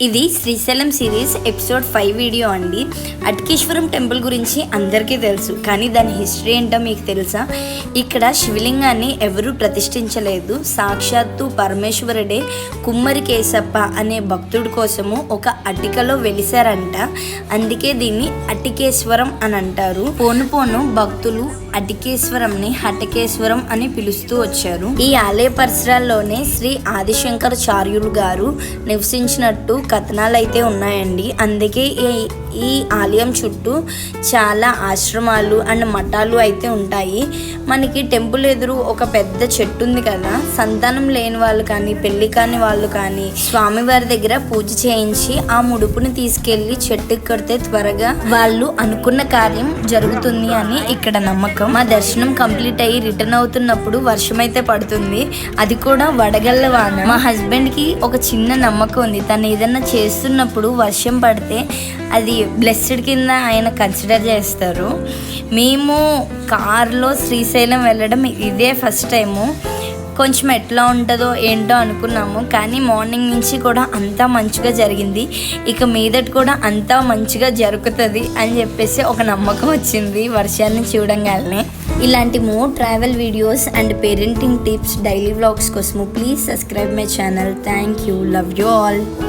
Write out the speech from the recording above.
ఇది Srisailam series episode five video అండి. అటకేశ్వరం temple గురించి అందరికీ తెలుసు కానీ దాని హిస్టరీ ఏంటో మీకు తెలుసా? ఇక్కడ శివలింగాన్ని ఎవరూ ప్రతిష్ఠించలేదు. సాక్షాత్తు పరమేశ్వరుడే కుమ్మరి కేశప్ప అనే భక్తుడి కోసము ఒక అటికలో వెలిసారంట అందుకే దీన్ని అటికేశ్వరం అని అంటారు. పోను పోను భక్తులు అటికేశ్వరంని హటకేశ్వరం అని పిలుస్తూ వచ్చారు. ఈ ఆలయ పరిసరాల్లోనే శ్రీ ఆదిశంకరాచార్యులు గారు నివసించినట్టు కథనాలు అయితే ఉన్నాయండి. అందుకే ఈ ఈ ఆలయం చుట్టూ చాలా ఆశ్రమాలు అండ్ మఠాలు అయితే ఉంటాయి. మనకి టెంపుల్ ఎదురు ఒక పెద్ద చెట్టు ఉంది కదా. సంతానం లేని వాళ్ళు కానీ పెళ్ళి కాని వాళ్ళు కానీ స్వామివారి దగ్గర పూజ చేయించి ఆ ముడుపుని తీసుకెళ్ళి చెట్టుకి కడితే త్వరగా వాళ్ళు అనుకున్న కార్యం జరుగుతుంది అని ఇక్కడ నమ్మకం. మా దర్శనం కంప్లీట్ అయ్యి రిటర్న్ అవుతున్నప్పుడు వర్షం అయితే పడుతుంది. అది కూడా వడగళ్ళ వాన. మా హస్బెండ్కి ఒక చిన్న నమ్మకం ఉంది. తను ఏదైనా చేస్తున్నప్పుడు వర్షం పడితే అది బ్లెస్డ్ కింద ఆయన కన్సిడర్ చేస్తారు. మేము కార్లో శ్రీశైలం వెళ్ళడం ఇదే ఫస్ట్ టైము కొంచెం ఎట్లా ఉంటుందో ఏంటో అనుకున్నాము కానీ మార్నింగ్ నుంచి కూడా అంతా మంచిగా జరిగింది. ఇక మీదటి కూడా అంతా మంచిగా జరుగుతుంది అని చెప్పేసి ఒక నమ్మకం వచ్చింది వర్షాన్ని చూడంగానే. ఇలాంటి more travel videos and parenting tips daily vlogs కోసము please subscribe my channel thank you love you all